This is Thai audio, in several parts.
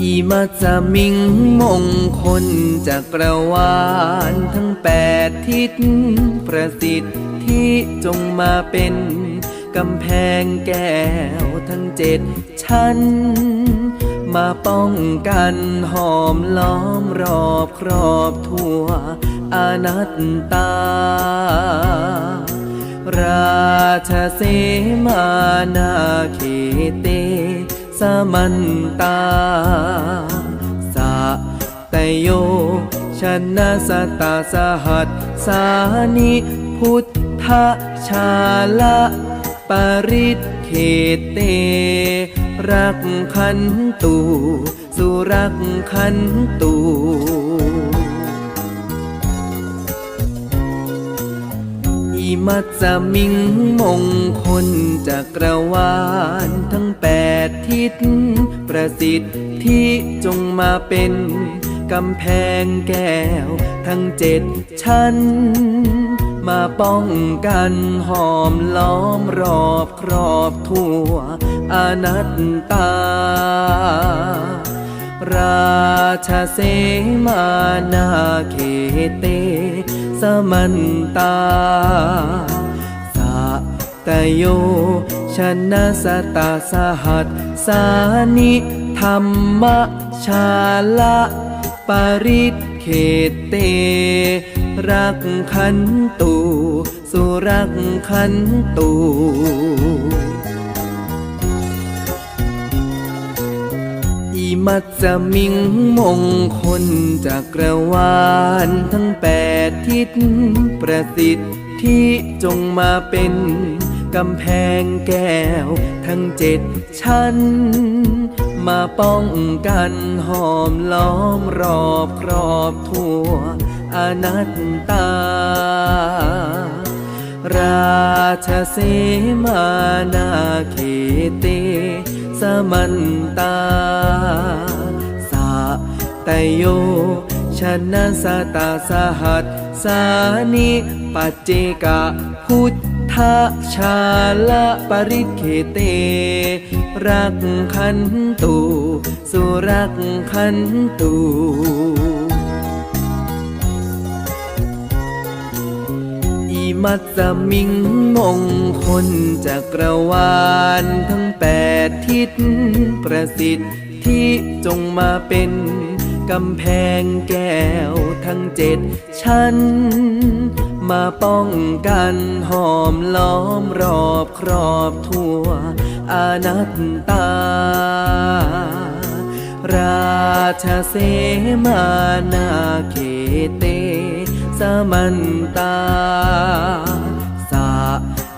อีมาจะมิงมงคลจากระวานทั้งแปดทิศประสิทธิ์ที่จงมาเป็นกำแพงแก้วทั้งเจ็ดชั้น มาป้องกันหอมล้อมรอบครอบทั่วอนัตตา ราชเสมานาเขเต สมันตา สะแตโยชนะสตาสหัสสานิพุทธชาละปริตเขเต รักขันตูสุรักขันตู มัจมิงมงคลจากกระวานทั้งแปดทิศ ประสิทธิ์ที่จงมาเป็นกำแพงแก้ว ทั้งเจ็ดชั้น มาป้องกันหอมล้อมรอบครอบทั่วอนัตตา ราชเสมานาเขเต มันตา สะตโยชนะสตาสหัสสานิธรรมชาละปริตเขเต รักขันตูสุรักขันตู มัจจะมิงมงคลจากกระวานทั้งแปดทิศประสิทธิ์ที่จงมาเป็นกำแพงแก้วทั้งเจ็ดชั้น มาป้องกันหอมล้อมรอบครอบทั่วอนัตตา ราชเสมานาเขตส มันตา สะตโยชนะสตาสหัสสานิปัจเจกะพุทธชาละปริเคเต รักขันตูสุรักขันตู มัจะมิงมงคลจากกระวานทั้งแปดทิศประสิทธิ์ที่จงมาเป็นกำแพงแก้วทั้งเจ็ดชั้น มาป้องกันหอมล้อมรอบครอบทั่วอนัตตา ราชเสมานาเขเต มันตา สะ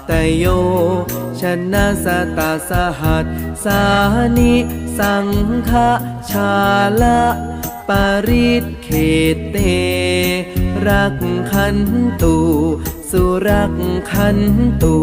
ตโย ชนะสตาสหัส สานิสังฆชาละปริตเขตเต รักขันตู สุรักขันตู